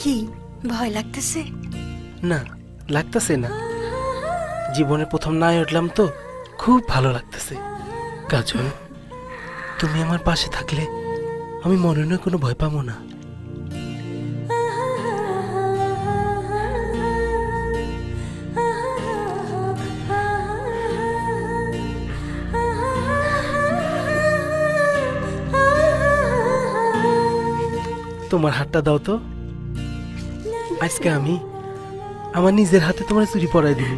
কি? ভয় লাগতেছে? না লাগতেছে না। জীবনে প্রথম নাই উঠলাম তো, খুব ভালো লাগতেছে। কাজল, তুমি আমার পাশে থাকলে আমি মনে নয় কোনো ভয় পাবো না। তোমার হাতটা দাও তো। আজকে আমি আমার নিজের হাতে তোমার চুরি পরাই দিব।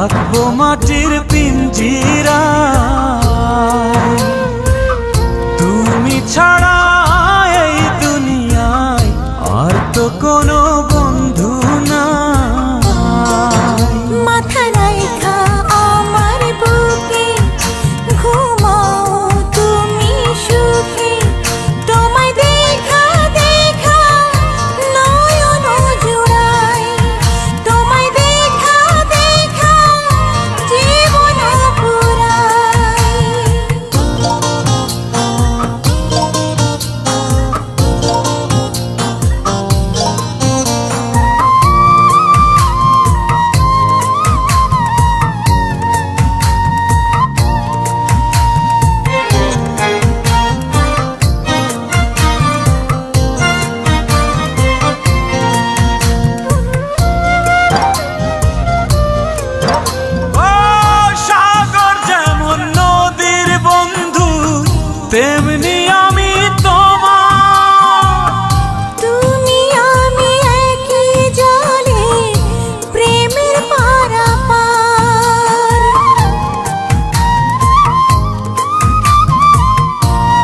থাকব মাটির পিঞ্জিরা। তেমনি আমি তোমার। তুমি আমি একই জলে প্রেমের পারাপার।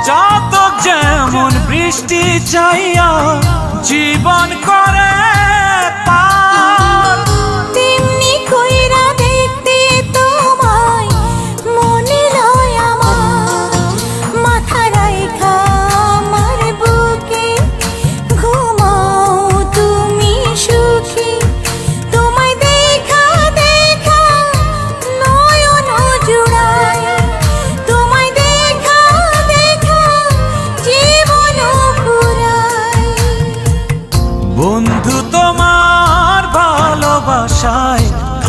জাতক যেমন বৃষ্টি চাইয়া জীবন করে পার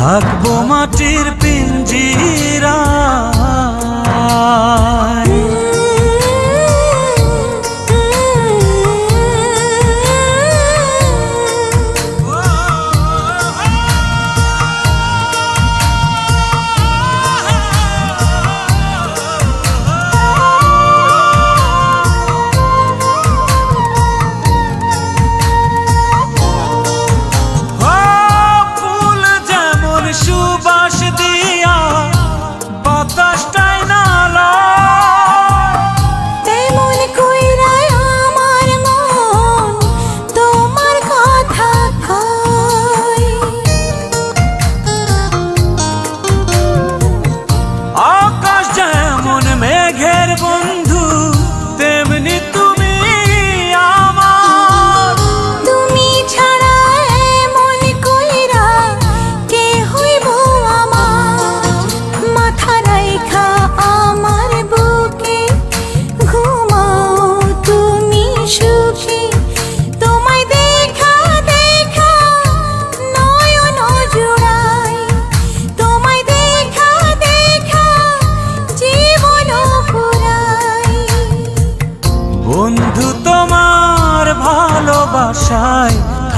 থাকব মাটির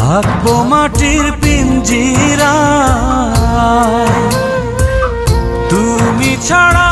থাকব মাটির পিঞ্জিরা তুমি ছাড়া